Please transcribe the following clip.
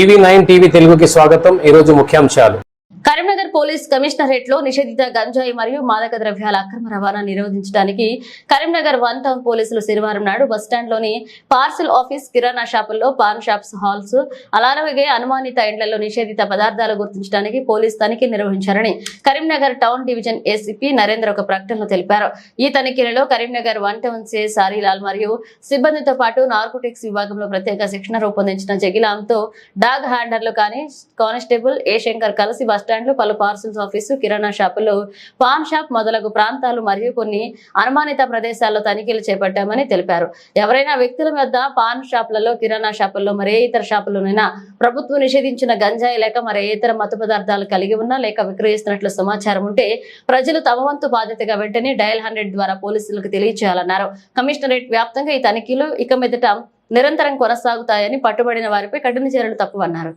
EV nine TV తెలుగుకి స్వాగతం. ఈరోజు ముఖ్యాంశాలు. కరీంనగర్ పోలీస్ కమిషనరేట్లో నిషేధిత గంజాయి మరియు మాదక ద్రవ్యాల అక్రమ రవాణా నిరోధించడానికి కరీంనగర్ వన్ టౌన్ పోలీసులు శనివారం నాడు బస్టాండ్లోని పార్సిల్ ఆఫీస్ కిరాణా షాపుల్లో పాన్ షాప్స్ హాల్స్ అలాగే అనుమానిత ఇండ్లలో నిషేధిత పదార్థాలు గుర్తించడానికి పోలీస్ తనిఖీ నిర్వహించారని Karimnagar town division ACP Narendra ఒక ప్రకటనలో తెలిపారు. ఈ తనిఖీలలో కరీంనగర్ వన్ టౌన్ సే సారీలాల్ మరియు సిబ్బందితో పాటు నార్కోటిక్స్ విభాగంలో ప్రత్యేక శిక్షణ రూపొందించిన జగిలాంతో డాగ్ హ్యాండర్లు కానీ కానిస్టేబుల్ ఏ శంకర్ కలిసి బస్టాండ్లు పలు పార్సల్స్ ఆఫీసు కిరాణా షాపులు పాన్ షాప్ మొదలగు ప్రాంతాలు మరియు కొన్ని అనుమానిత ప్రదేశాల్లో తనిఖీలు చేపట్టామని తెలిపారు. ఎవరైనా వ్యక్తుల వద్ద పాన్ షాపులలో కిరాణా షాపుల్లో మరే ఇతర షాపుల్లోనైనా ప్రభుత్వం నిషేధించిన గంజాయి లేక మరే ఇతర మత్తు పదార్థాలు కలిగి ఉన్నా లేక విక్రయిస్తున్నట్లు సమాచారం ఉంటే ప్రజలు తమ వంతు బాధ్యతగా వెంటనే డయల్ హండ్రెడ్ ద్వారా పోలీసులకు తెలియజేయాలన్నారు కమిషనరేట్ వ్యాప్తంగా ఈ తనిఖీలు ఇక మీదట నిరంతరం కొనసాగుతాయని పట్టుబడిన వారిపై కఠిన చర్యలు తప్పవన్నారు